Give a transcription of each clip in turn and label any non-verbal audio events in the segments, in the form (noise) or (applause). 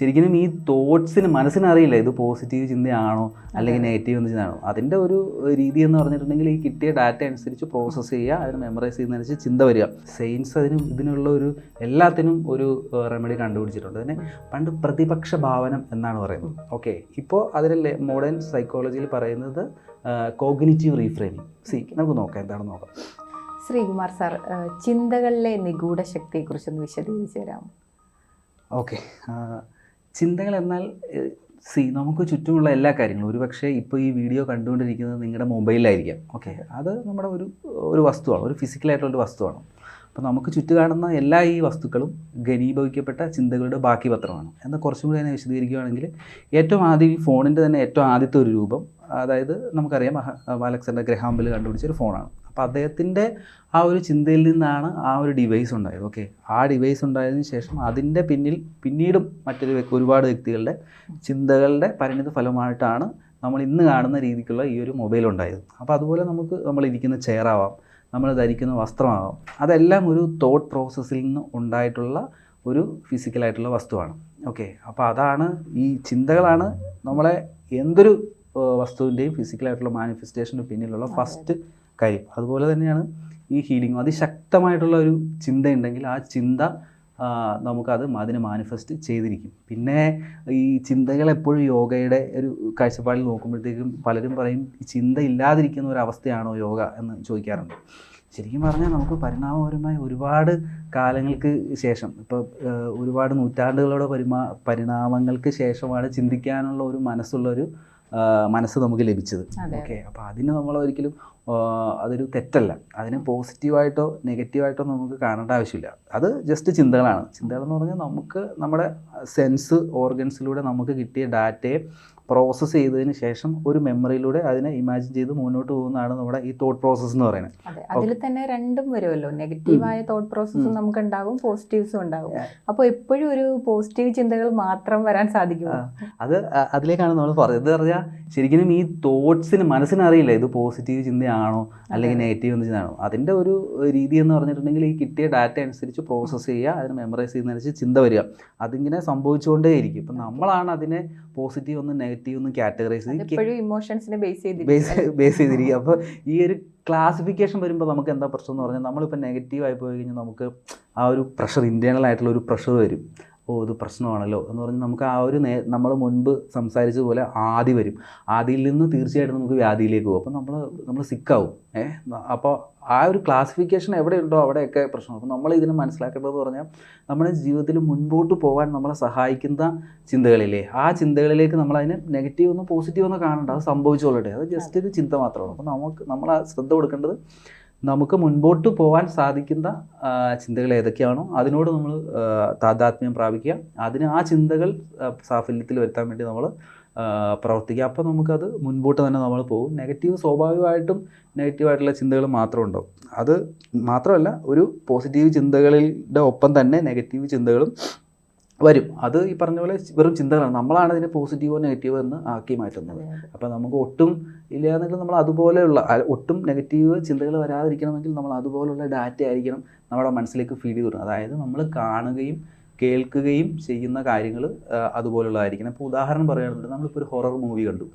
ശരിക്കും ഈ തോട്ട്സിന് മനസ്സിനറിയില്ല ഇത് പോസിറ്റീവ് ചിന്തയാണോ അല്ലെങ്കിൽ നെഗറ്റീവ് ചിന്തയാണോ. അതിന്റെ ഒരു രീതി എന്ന് പറഞ്ഞിട്ടുണ്ടെങ്കിൽ ഈ കിട്ടിയ ഡാറ്റ അനുസരിച്ച് പ്രോസസ്സ് ചെയ്യുക അതിന് മെമ്മറൈസ് ചെയ്യുന്നതനുസരിച്ച് ചിന്ത വരിക. സയൻസ് അതിനും ഇതിനുള്ള ഒരു എല്ലാത്തിനും ഒരു റെമഡി കണ്ടുപിടിച്ചിട്ടുണ്ട്. അതിനെ പണ്ട് പ്രതിപക്ഷ ഭാവനം എന്നാണ് പറയുന്നത്. ഓക്കെ ഇപ്പോൾ അതിലെ മോഡേൺ സൈക്കോളജിയിൽ പറയുന്നത് കോഗ്നിറ്റീവ് റീഫ്രെയിമിങ് സി നമുക്ക് നോക്കാം. എന്താണ് നോക്കാം? ശ്രീകുമാർ സാർ ചിന്തകളിലെ നിഗൂഢ ശക്തിയെക്കുറിച്ചൊന്ന് വിശദീകരിച്ചു തരാമോ? ഓക്കെ ചിന്തകൾ എന്നാൽ സി നമുക്ക് ചുറ്റുമുള്ള എല്ലാ കാര്യങ്ങളും. ഒരുപക്ഷെ ഇപ്പോൾ ഈ വീഡിയോ കണ്ടുകൊണ്ടിരിക്കുന്നത് നിങ്ങളുടെ മൊബൈലിലായിരിക്കാം. ഓക്കെ അത് നമ്മുടെ ഒരു ഒരു വസ്തുവാണ്. ഒരു ഫിസിക്കലായിട്ടുള്ളൊരു വസ്തുവാണ്. അപ്പോൾ നമുക്ക് ചുറ്റു കാണുന്ന എല്ലാ ഈ വസ്തുക്കളും ഘനീഭവിക്കപ്പെട്ട ചിന്തകളുടെ ബാക്കി പത്രമാണ് എന്നാൽ കുറച്ചും കൂടി അതിനെ വിശദീകരിക്കുകയാണെങ്കിൽ ഏറ്റവും ആദ്യം ഈ ഫോണിന്റെ തന്നെ ഏറ്റവും ആദ്യത്തെ ഒരു രൂപം അതായത് നമുക്കറിയാം അലക്സാണ്ടർ ഗ്രഹാമ്പിൽ കണ്ടുപിടിച്ച ഒരു ഫോണാണ്. അപ്പോൾ അദ്ദേഹത്തിന്റെ ആ ഒരു ചിന്തയിൽ നിന്നാണ് ആ ഒരു ഡിവൈസ് ഉണ്ടായത്. ഓക്കെ ആ ഡിവൈസ് ഉണ്ടായതിനു ശേഷം അതിന്റെ പിന്നിൽ പിന്നീടും മറ്റൊരു ഒരുപാട് വ്യക്തികളുടെ ചിന്തകളുടെ പരിണിത ഫലമായിട്ടാണ് നമ്മൾ ഇന്ന് കാണുന്ന രീതിക്കുള്ള ഈ ഒരു മൊബൈൽ ഉണ്ടായത്. അപ്പോൾ അതുപോലെ നമുക്ക് നമ്മൾ ഇരിക്കുന്ന ചെയറാവാം നമ്മൾ ധരിക്കുന്ന വസ്ത്രമാവാം അതെല്ലാം ഒരു തോട്ട് പ്രോസസ്സിൽ നിന്ന് ഉണ്ടായിട്ടുള്ള ഒരു ഫിസിക്കലായിട്ടുള്ള വസ്തുവാണ്. ഓക്കെ അപ്പോൾ അതാണ് ഈ ചിന്തകളാണ് നമ്മളെ എന്തൊരു വസ്തുവിന്റെയും ഫിസിക്കലായിട്ടുള്ള മാനിഫെസ്റ്റേഷന് പിന്നിലുള്ള ഫസ്റ്റ് കാര്യം. അതുപോലെ തന്നെയാണ് ഈ ഹീലിംഗ് അതിശക്തമായിട്ടുള്ള ഒരു ചിന്തയുണ്ടെങ്കിൽ ആ ചിന്ത നമുക്കത് അതിനെ മാനിഫെസ്റ്റ് ചെയ്തിരിക്കും. പിന്നെ ഈ ചിന്തകൾ എപ്പോഴും യോഗയുടെ ഒരു കാഴ്ചപ്പാടിൽ നോക്കുമ്പോഴത്തേക്കും പലരും പറയും ഈ ചിന്ത ഇല്ലാതിരിക്കുന്ന ഒരു യോഗ? എന്ന് ചോദിക്കാറുണ്ട്. ശരിക്കും പറഞ്ഞാൽ നമുക്ക് പരിണാമപരമായി ഒരുപാട് കാലങ്ങൾക്ക് ശേഷം ഇപ്പോൾ ഒരുപാട് നൂറ്റാണ്ടുകളുടെ പരിമാ പരിണാമങ്ങൾക്ക് ശേഷമാണ് ചിന്തിക്കാനുള്ള ഒരു മനസ്സുള്ളൊരു മനസ്സ് നമുക്ക് ലഭിച്ചത്. ഓക്കെ അപ്പോൾ അതിന് നമ്മൾ ഒരിക്കലും അതൊരു തെറ്റല്ല. അതിനെ പോസിറ്റീവായിട്ടോ നെഗറ്റീവായിട്ടോ നമുക്ക് കാണേണ്ട ആവശ്യമില്ല. അത് ജസ്റ്റ് ചിന്തകളാണ്. ചിന്തകളെന്ന് പറഞ്ഞാൽ നമുക്ക് നമ്മുടെ സെൻസ് ഓർഗൻസിലൂടെ നമുക്ക് കിട്ടിയ ഡാറ്റയെ പ്രോസസ്സ് ചെയ്തതിന് ശേഷം ഒരു മെമ്മറിയിലൂടെ അതിനെ ഇമാജിൻ ചെയ്ത് മുന്നോട്ട് പോകുന്നതാണ് നമ്മുടെ ഈ തോട്ട് പ്രോസസ്സ് എന്ന് പറയുന്നത്. അതെ അതിൽ തന്നെ രണ്ടും വരുമല്ലോ. നെഗറ്റീവായ തോട്ട് പ്രോസസ്സും നമുക്ക് ഉണ്ടാകും പോസിറ്റീവ്സും ഉണ്ടാകും. അപ്പോൾ എപ്പോഴും ഒരു പോസിറ്റീവ് ചിന്തകൾ മാത്രം വരാൻ സാധിക്കും അത് അതിലേക്കാണ് നമ്മൾ പറയുന്നത്. പറഞ്ഞാൽ ശരിക്കും ഈ തോട്ട്സിന് മനസ്സിനറിയില്ല ഇത് പോസിറ്റീവ് ചിന്തയാണോ അല്ലെങ്കിൽ നെഗറ്റീവ് എന്ന് ചിന്തയാണോ. അതിന്റെ ഒരു രീതി എന്ന് പറഞ്ഞിട്ടുണ്ടെങ്കിൽ ഈ കിട്ടിയ ഡാറ്റ അനുസരിച്ച് പ്രോസസ്സ് ചെയ്യുക അതിന് മെമ്മറൈസ് ചെയ്യുന്നതിനനുസരിച്ച് ചിന്ത വരിക. അതിങ്ങനെ സംഭവിച്ചുകൊണ്ടേയിരിക്കും. ഇപ്പം നമ്മളാണ് അതിനെ പോസിറ്റീവ് ഒന്ന് നെഗറ്റീവ് ഒന്നും കാറ്റഗറൈസ് ചെയ്ത് എപ്പോഴും ഇമോഷൻസിനെ ബേസ് ചെയ്തിട്ട് ബേസ് ബേസ് ചെയ്തിരിക്കുക അപ്പോൾ ഈ ഒരു ക്ലാസിഫിക്കേഷൻ വരുമ്പോൾ നമുക്ക് എന്താ പ്രശ്നം എന്ന് പറഞ്ഞാൽ നമ്മളിപ്പോൾ നെഗറ്റീവ് ആയി പോയി കഴിഞ്ഞാൽ നമുക്ക് ആ ഒരു പ്രഷർ ഇന്റേണൽ ആയിട്ടുള്ള ഒരു പ്രഷർ വരും. ഓ ഇത് പ്രശ്നമാണല്ലോ എന്ന് പറഞ്ഞ് നമുക്ക് ആ ഒരു നേ നമ്മൾ മുൻപ് സംസാരിച്ചതുപോലെ ആദി വരും. ആദിയിൽ നിന്ന് തീർച്ചയായിട്ടും നമുക്ക് വ്യാധിയിലേക്ക് പോകും. അപ്പോൾ നമ്മൾ നമ്മൾ സിക്കാവും. ഏഹ് അപ്പോൾ ആ ഒരു ക്ലാസിഫിക്കേഷൻ എവിടെയുണ്ടോ അവിടെയൊക്കെ പ്രശ്നം. അപ്പോൾ നമ്മൾ ഇതിനെ മനസ്സിലാക്കേണ്ടതെന്ന് പറഞ്ഞാൽ നമ്മുടെ ജീവിതത്തിൽ മുൻപോട്ട് പോകാൻ നമ്മളെ സഹായിക്കുന്ന ചിന്തകളില്ലേ? ആ ചിന്തകളിലേക്ക് നമ്മൾ അതിനെ നെഗറ്റീവ് ഒന്നും പോസിറ്റീവ് ഒന്നും കാണണ്ട. അത് സംഭവിച്ചോളട്ടെ. അത് ജസ്റ്റ് ഒരു ചിന്ത മാത്രമാണ്. അപ്പോൾ നമുക്ക് നമ്മൾ ആ ശ്രദ്ധ കൊടുക്കേണ്ടത് നമുക്ക് മുൻപോട്ട് പോകാൻ സാധിക്കുന്ന ചിന്തകൾ ഏതൊക്കെയാണോ അതിനോട് നമ്മൾ താതാത്മ്യം പ്രാപിക്കുക. അതിന് ആ ചിന്തകൾ സാഫല്യത്തിൽ വരുത്താൻ വേണ്ടി നമ്മൾ പ്രവർത്തിക്കുക. അപ്പോൾ നമുക്കത് മുൻപോട്ട് തന്നെ നമ്മൾ പോകും. നെഗറ്റീവ് സ്വാഭാവികമായിട്ടും നെഗറ്റീവായിട്ടുള്ള ചിന്തകൾ മാത്രം ഉണ്ടാവും. അത് മാത്രമല്ല ഒരു പോസിറ്റീവ് ചിന്തകളുടെ ഒപ്പം തന്നെ നെഗറ്റീവ് ചിന്തകളും വരും. അത് ഈ പറഞ്ഞ പോലെ വെറും ചിന്തകളാണ്. നമ്മളാണ് അതിനെ പോസിറ്റീവോ നെഗറ്റീവോ എന്ന് ആക്കി മാറ്റുന്നത്. അപ്പോൾ നമുക്ക് ഒട്ടും ഇല്ല എന്നെങ്കിൽ നമ്മൾ അതുപോലെയുള്ള ഒട്ടും നെഗറ്റീവ് ചിന്തകൾ വരാതിരിക്കണമെങ്കിൽ നമ്മൾ അതുപോലുള്ള ഡാറ്റ ആയിരിക്കണം നമ്മുടെ മനസ്സിലേക്ക് ഫീഡ് ചെയ്ത് വിടുന്നത് അതായത് നമ്മൾ കാണുകയും കേൾക്കുകയും ചെയ്യുന്ന കാര്യങ്ങൾ അതുപോലുള്ളതായിരിക്കണം. ഇപ്പോൾ ഉദാഹരണം പറയുകയാണെങ്കിൽ നമ്മളിപ്പോൾ ഒരു ഹൊറർ മൂവി കണ്ടു.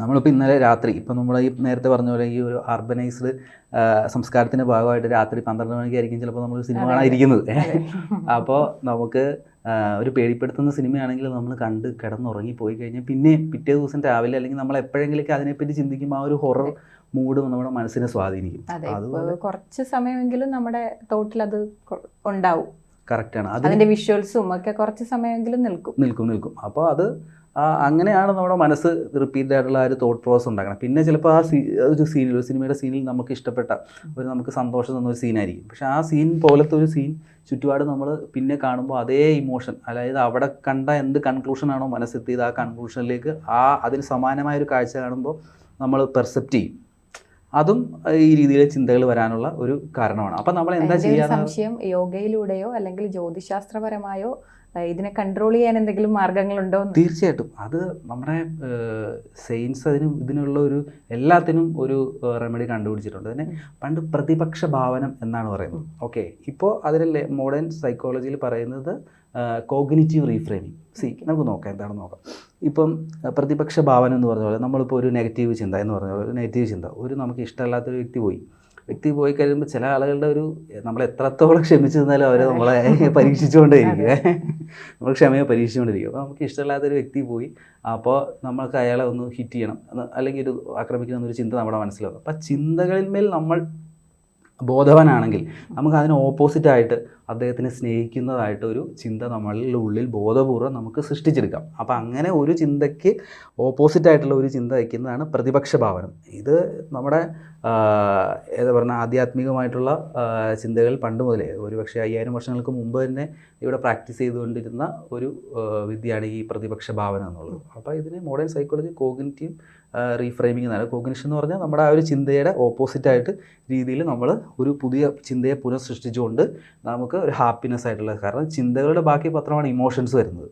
നമ്മളിപ്പോൾ ഇന്നലെ രാത്രി ഇപ്പം നമ്മൾ ഈ നേരത്തെ പറഞ്ഞ പോലെ ഈ ഒരു അർബനൈസ്ഡ് സംസ്കാരത്തിന്റെ ഭാഗമായിട്ട് രാത്രി പന്ത്രണ്ട് മണിക്കായിരിക്കും ചിലപ്പോൾ നമ്മൾ സിനിമ കാണാതിരിക്കുന്നത് അപ്പോൾ (laughs) നമുക്ക് ഒരു പേടിപ്പെടുത്തുന്ന സിനിമയാണെങ്കിൽ നമ്മൾ കണ്ട് കിടന്നുറങ്ങി പോയി കഴിഞ്ഞാൽ പിന്നെ പിറ്റേ ദിവസം രാവിലെ അല്ലെങ്കിൽ നമ്മൾ എപ്പോഴെങ്കിലൊക്കെ അതിനെപ്പറ്റി ചിന്തിക്കുമ്പോൾ ആ ഒരു ഹൊറർ മൂഡ് നമ്മുടെ മനസ്സിനെ സ്വാധീനിക്കും. കുറച്ച് സമയമെങ്കിലും നമ്മുടെ തോട്ടിൽ അത് ഉണ്ടാവും. കറക്റ്റാണ് അതിന് അതിന്റെ വിഷ്വൽസും ഒക്കെ കുറച്ച് സമയമെങ്കിലും നിൽക്കും. നിൽക്കും നിൽക്കും. അപ്പോൾ അത് ആ, അങ്ങനെയാണ് നമ്മുടെ മനസ്സ് റിപ്പീറ്റ് ആയിട്ടുള്ള ആ ഒരു തോട്ട് പ്രോസസ് ഉണ്ടാക്കണം. പിന്നെ ചിലപ്പോൾ ആ സീ ഒരു സീനിൽ ഒരു സിനിമയുടെ സീനിൽ നമുക്ക് ഇഷ്ടപ്പെട്ട ഒരു നമുക്ക് സന്തോഷം തന്ന ഒരു സീനായിരിക്കും പക്ഷെ ആ സീൻ പോലത്തെ ഒരു സീൻ ചുറ്റുപാട് നമ്മൾ പിന്നെ കാണുമ്പോൾ അതേ ഇമോഷൻ അതായത് അവിടെ കണ്ട എന്ത് കൺക്ലൂഷനാണോ മനസ്സെത്തിയത് ആ കൺക്ലൂഷനിലേക്ക് ആ അതിന് സമാനമായ ഒരു കാഴ്ച കാണുമ്പോൾ നമ്മൾ പെർസെപ്റ്റ് ചെയ്യും. അതും ഈ രീതിയിലെ ചിന്തകൾ വരാനുള്ള ഒരു കാരണമാണ്. അപ്പം നമ്മൾ എന്താ ചെയ്യുക സംശയം യോഗയിലൂടെയോ അല്ലെങ്കിൽ ജ്യോതിശാസ്ത്രപരമായോ ഇതിനെ കൺട്രോൾ ചെയ്യാൻ എന്തെങ്കിലും മാർഗങ്ങളുണ്ടോ തീർച്ചയായിട്ടും. അത് നമ്മുടെ സയൻസ് അതിനും ഇതിനുള്ള ഒരു എല്ലാത്തിനും ഒരു റെമഡി കണ്ടുപിടിച്ചിട്ടുണ്ട്. അതിനെ പണ്ട് പ്രതിപക്ഷ ഭാവനം എന്നാണ് പറയുന്നത്. ഓക്കെ ഇപ്പോൾ അതിലല്ലേ മോഡേൺ സൈക്കോളജിയിൽ പറയുന്നത് കോഗ്നിറ്റീവ് റീഫ്രെയിമിങ് സി നമുക്ക് നോക്കാം എന്താണെന്ന് നോക്കാം. ഇപ്പം പ്രതിപക്ഷ ഭാവന എന്ന് പറഞ്ഞ പോലെ നമ്മളിപ്പോൾ ഒരു നെഗറ്റീവ് ചിന്ത എന്ന് പറഞ്ഞ പോലെ ഒരു നെഗറ്റീവ് ചിന്ത. ഒരു നമുക്ക് ഇഷ്ടമല്ലാത്തൊരു വ്യക്തി പോയി. വ്യക്തി പോയി കഴിയുമ്പോൾ ചില ആളുകളുടെ ഒരു നമ്മൾ എത്രത്തോളം ക്ഷമിച്ചു തന്നാലും അവരെ നമ്മളെ (laughs) പരീക്ഷിച്ചുകൊണ്ടേയിരിക്കും. നമ്മൾ ക്ഷമയെ പരീക്ഷിച്ചുകൊണ്ടിരിക്കും അപ്പോൾ നമുക്ക് ഇഷ്ടമില്ലാത്തൊരു വ്യക്തി പോയി അപ്പോൾ നമ്മൾക്ക് അയാളെ ഒന്ന് ഹിറ്റ് ചെയ്യണം അല്ലെങ്കിൽ ഒരു ആക്രമിക്കണം എന്നൊരു ചിന്ത നമ്മുടെ മനസ്സിൽ വന്നു. അപ്പോൾ ചിന്തകളിന്മേൽ നമ്മൾ ബോധവാനാണെങ്കിൽ നമുക്ക് അതിന് ഓപ്പോസിറ്റായിട്ട് അദ്ദേഹത്തിനെ സ്നേഹിക്കുന്നതായിട്ട് ഒരു ചിന്ത നമ്മളുടെ ഉള്ളിൽ ബോധപൂർവം നമുക്ക് സൃഷ്ടിച്ചെടുക്കാം. അപ്പോൾ അങ്ങനെ ഒരു ചിന്തയ്ക്ക് ഓപ്പോസിറ്റായിട്ടുള്ള ഒരു ചിന്ത വയ്ക്കുന്നതാണ് പ്രതിപക്ഷ ഭാവനം. ഇത് നമ്മുടെ എന്താ പറഞ്ഞാൽ ആധ്യാത്മികമായിട്ടുള്ള ചിന്തകൾ പണ്ട് മുതലേ ഒരു പക്ഷേ അയ്യായിരം വർഷങ്ങൾക്ക് മുമ്പ് തന്നെ ഇവിടെ പ്രാക്ടീസ് ചെയ്തുകൊണ്ടിരുന്ന ഒരു വിദ്യയാണ് ഈ പ്രതിപക്ഷ ഭാവന എന്നുള്ളത്. അപ്പോൾ ഇതിന് മോഡേൺ സൈക്കോളജി കോഗ്നിറ്റീവ് റീഫ്രെയിമിംഗ് എന്നാണ്. കോഗ്നിഷൻ എന്ന് പറഞ്ഞാൽ നമ്മുടെ ആ ഒരു ചിന്തയുടെ ഓപ്പോസിറ്റായിട്ട് രീതിയിൽ നമ്മൾ ഒരു പുതിയ ചിന്തയെ പുനഃസൃഷ്ടിച്ചുകൊണ്ട് നമുക്ക് ഒരു ഹാപ്പിനെസ് ആയിട്ടുള്ള കാരണം ചിന്തകളുടെ ബാക്കി പത്രമാണ് ഇമോഷൻസ് വരുന്നത്.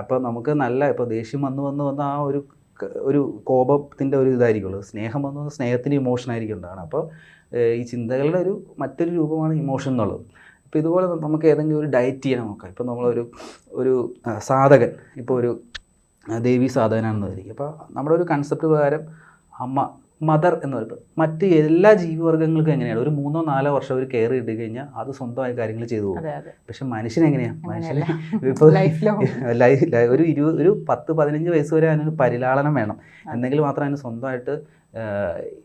അപ്പോൾ നമുക്ക് നല്ല ഇപ്പോൾ ദേഷ്യം വന്ന് വന്ന് വന്ന ആ ഒരു ഒരു കോപത്തിന്റെ ഒരു ഇതായിരിക്കുള്ളൂ. സ്നേഹം വന്ന് വന്ന് സ്നേഹത്തിന്റെ ഇമോഷൻ ആയിരിക്കും ഉണ്ടാകണം അപ്പോൾ ഈ ചിന്തകളുടെ ഒരു മറ്റൊരു രൂപമാണ് ഇമോഷൻ എന്നുള്ളത്. അപ്പോൾ ഇതുപോലെ നമുക്ക് ഏതെങ്കിലും ഒരു ഡയറ്റ് ചെയ്യാൻ നോക്കാം. ഇപ്പോൾ നമ്മളൊരു ഒരു സാധകൻ ഇപ്പോൾ ഒരു ദേവി സാധകനാണെന്ന് വിചാരിക്കും. അപ്പോൾ നമ്മുടെ ഒരു കൺസെപ്റ്റ് പ്രകാരം അമ്മ മദർ എന്ന് പറയുമ്പോൾ മറ്റ് എല്ലാ ജീവിവർഗങ്ങൾക്കും എങ്ങനെയാണ്? ഒരു മൂന്നോ നാലോ വർഷം ഒരു കെയർ കിട്ടി കഴിഞ്ഞാൽ അത് സ്വന്തമായി കാര്യങ്ങൾ ചെയ്തു പോകും. പക്ഷെ മനുഷ്യൻ എങ്ങനെയാണ് മനുഷ്യന്. (laughs) ഇപ്പോൾ (laughs) ഒരു ഇരുപത് ഒരു പത്ത് പതിനഞ്ച് വയസ്സ് വരെ അതിനൊരു പരിലാളനം വേണം. എന്നെങ്കിൽ മാത്രം അതിന് സ്വന്തമായിട്ട്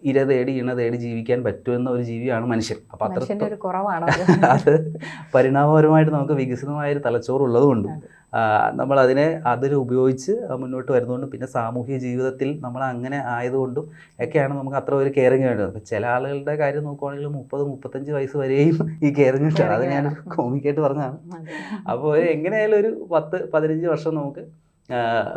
ഇര തേടി ഇണ തേടി ജീവിക്കാൻ പറ്റുമെന്ന ഒരു ജീവിയാണ് മനുഷ്യൻ. അപ്പോൾ മനുഷ്യന്റെ അത്ര (laughs) അത്? പരിണാമപരമായിട്ട് നമുക്ക് വികസിതമായ ഒരു തലച്ചോറുള്ളതുകൊണ്ടും. നമ്മൾ അതിനെ അതിൽ ഉപയോഗിച്ച് മുന്നോട്ട് വരുന്നതുകൊണ്ടും പിന്നെ സാമൂഹ്യ ജീവിതത്തിൽ നമ്മൾ അങ്ങനെ ആയതുകൊണ്ടും ഒക്കെയാണ് നമുക്ക് അത്ര ഒരു കെയറിങ് വേണ്ടത്. ചില ആളുകളുടെ കാര്യം നോക്കുവാണെങ്കിൽ മുപ്പത് മുപ്പത്തഞ്ച് വയസ്സ് വരെയും ഈ കെയറിങ് ഉണ്ടാവും അത് ഞാൻ കോമിക്കായിട്ട് പറഞ്ഞതാണ്. അപ്പോൾ എങ്ങനെയായാലും ഒരു പത്ത് പതിനഞ്ച് വർഷം നമുക്ക്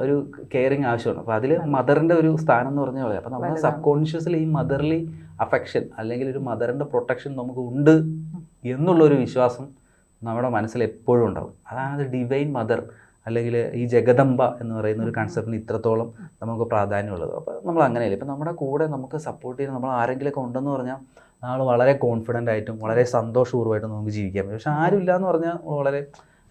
ഒരു കെയറിങ് ആവശ്യമാണ്. അപ്പോൾ അതിൽ മദറിന്റെ ഒരു സ്ഥാനം എന്ന് പറഞ്ഞാൽ അപ്പോൾ നമ്മുടെ. സബ് കോൺഷ്യസിൽ ഈ മദർലി അഫെക്ഷൻ അല്ലെങ്കിൽ ഒരു മദറിന്റെ പ്രൊട്ടക്ഷൻ നമുക്ക് ഉണ്ട് എന്നുള്ളൊരു വിശ്വാസം നമ്മുടെ മനസ്സിൽ എപ്പോഴും ഉണ്ടാവും. അതാണ് ഡിവൈൻ മദർ അല്ലെങ്കിൽ ഈ ജഗദംബ എന്ന് പറയുന്ന ഒരു കൺസെപ്റ്റിന് ഇത്രത്തോളം നമുക്ക് പ്രാധാന്യമുള്ളത്. അപ്പോൾ നമ്മൾ അങ്ങനെയല്ല? ഇപ്പം നമ്മുടെ കൂടെ നമുക്ക് സപ്പോർട്ട് ചെയ്യുന്ന നമ്മൾ ആരെങ്കിലുമൊക്കെ ഉണ്ടെന്ന് പറഞ്ഞാൽ നമ്മൾ വളരെ കോൺഫിഡന്റ് ആയിട്ടും വളരെ സന്തോഷപൂർവമായിട്ടും നമുക്ക് ജീവിക്കാൻ പറ്റും. പക്ഷെ ആരുമില്ല എന്ന് പറഞ്ഞാൽ വളരെ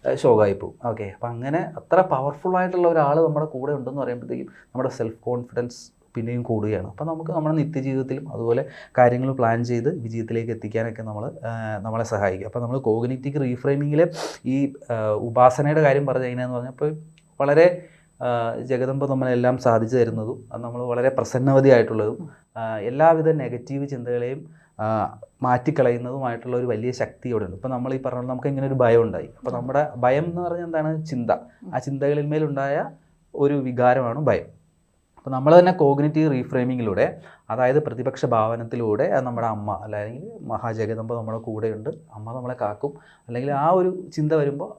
ഷോക്കായി പോകും. ഓക്കെ അപ്പം അങ്ങനെ അത്ര പവർഫുൾ ആയിട്ടുള്ള ഒരാൾ നമ്മുടെ കൂടെ ഉണ്ടെന്ന് പറയുമ്പോഴത്തേക്കും നമ്മുടെ സെൽഫ് കോൺഫിഡൻസ് പിന്നെയും കൂടുകയാണ്. അപ്പോൾ നമുക്ക് നമ്മുടെ നിത്യജീവിതത്തിലും അതുപോലെ കാര്യങ്ങൾ പ്ലാൻ ചെയ്ത് വിജയത്തിലേക്ക് എത്തിക്കാനൊക്കെ നമ്മൾ നമ്മളെ സഹായിക്കും. അപ്പോൾ നമ്മൾ കോഗ്നിറ്റീവ് റീഫ്രെയിമിങ്ങിൽ ഈ ഉപാസനയുടെ കാര്യം പറഞ്ഞു കഴിഞ്ഞാൽ പറഞ്ഞാൽ ഇപ്പോൾ വളരെ ജഗദമ്പ നമ്മളെല്ലാം സാധിച്ചു തരുന്നതും നമ്മൾ വളരെ പ്രസന്നവതിയായിട്ടുള്ളതും എല്ലാവിധ നെഗറ്റീവ് ചിന്തകളെയും മാറ്റിക്കളയുന്നതുമായിട്ടുള്ള ഒരു വലിയ ശക്തി ഇവിടെ ഉണ്ട് ഇപ്പോൾ നമ്മൾ ഈ പറഞ്ഞ നമുക്ക് ഇങ്ങനെ ഒരു ഭയം ഉണ്ടായി. അപ്പോൾ നമ്മുടെ ഭയം എന്ന് പറഞ്ഞാൽ എന്താണ്? ചിന്ത. ആ ചിന്തകളിന്മേലുണ്ടായ ഒരു വികാരമാണ് ഭയം. അപ്പോൾ നമ്മൾ തന്നെ കോഗ്നിറ്റീവ് റീഫ്രെയിമിങ്ങിലൂടെ അതായത് പ്രതിപക്ഷ ഭാവനത്തിലൂടെ നമ്മുടെ അമ്മ അല്ലെങ്കിൽ മഹാജഗദമ്പ നമ്മുടെ കൂടെയുണ്ട് അമ്മ നമ്മളെ കാക്കും. അല്ലെങ്കിൽ ആ ഒരു ചിന്ത വരുമ്പോൾ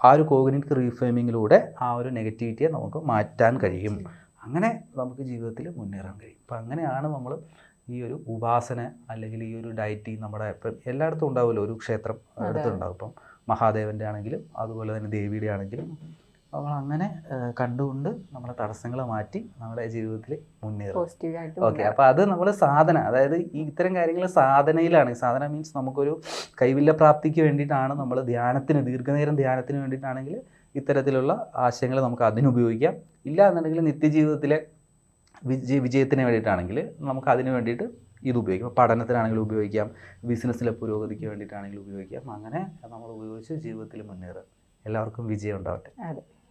ആ ഒരു കോഗ്നിറ്റീവ് റീഫ്രെയിമിങ്ങിലൂടെ ആ ഒരു നെഗറ്റിവിറ്റിയെ നമുക്ക് മാറ്റാൻ കഴിയും. അങ്ങനെ നമുക്ക് ജീവിതത്തിൽ മുന്നേറാൻ കഴിയും. അപ്പം അങ്ങനെയാണ് നമ്മൾ ഈ ഒരു ഉപാസന അല്ലെങ്കിൽ ഈ ഒരു ഡയറ്റി നമ്മുടെ ഇപ്പം എല്ലായിടത്തും ഉണ്ടാവുമല്ലോ ഒരു ക്ഷേത്രം. അടുത്തുണ്ടാവും. ഇപ്പം മഹാദേവന്റെ ആണെങ്കിലും അതുപോലെ തന്നെ ദേവിയുടെ ആണെങ്കിലും നമ്മൾ അങ്ങനെ കണ്ടുകൊണ്ട് നമ്മുടെ തടസ്സങ്ങളെ മാറ്റി നമ്മുടെ ജീവിതത്തിൽ മുന്നേറും ഓക്കെ അപ്പോൾ അത് നമ്മൾ സാധന അതായത് ഈ ഇത്തരം കാര്യങ്ങൾ സാധനയിലാണ്. സാധന മീൻസ് നമുക്കൊരു കൈവില്ല പ്രാപ്തിക്ക് വേണ്ടിയിട്ടാണ് നമ്മൾ ധ്യാനത്തിന് ദീർഘനേരം ധ്യാനത്തിന് വേണ്ടിയിട്ടാണെങ്കിൽ ഇത്തരത്തിലുള്ള ആശയങ്ങൾ നമുക്ക് അതിനുപയോഗിക്കാം ഇല്ല എന്നുണ്ടെങ്കിൽ നിത്യജീവിതത്തിലെ വിജയ വിജയത്തിന് വേണ്ടിയിട്ടാണെങ്കിൽ നമുക്ക് അതിന് വേണ്ടിയിട്ട് ഇത് ഉപയോഗിക്കാം. പഠനത്തിനാണെങ്കിലും ഉപയോഗിക്കാം. ബിസിനസ്സിലെ പുരോഗതിക്ക് വേണ്ടിയിട്ടാണെങ്കിലും ഉപയോഗിക്കാം. അങ്ങനെ നമ്മൾ ഉപയോഗിച്ച് ജീവിതത്തിൽ മുന്നേറുക. എല്ലാവർക്കും വിജയം ഉണ്ടാവട്ടെ. അതെ.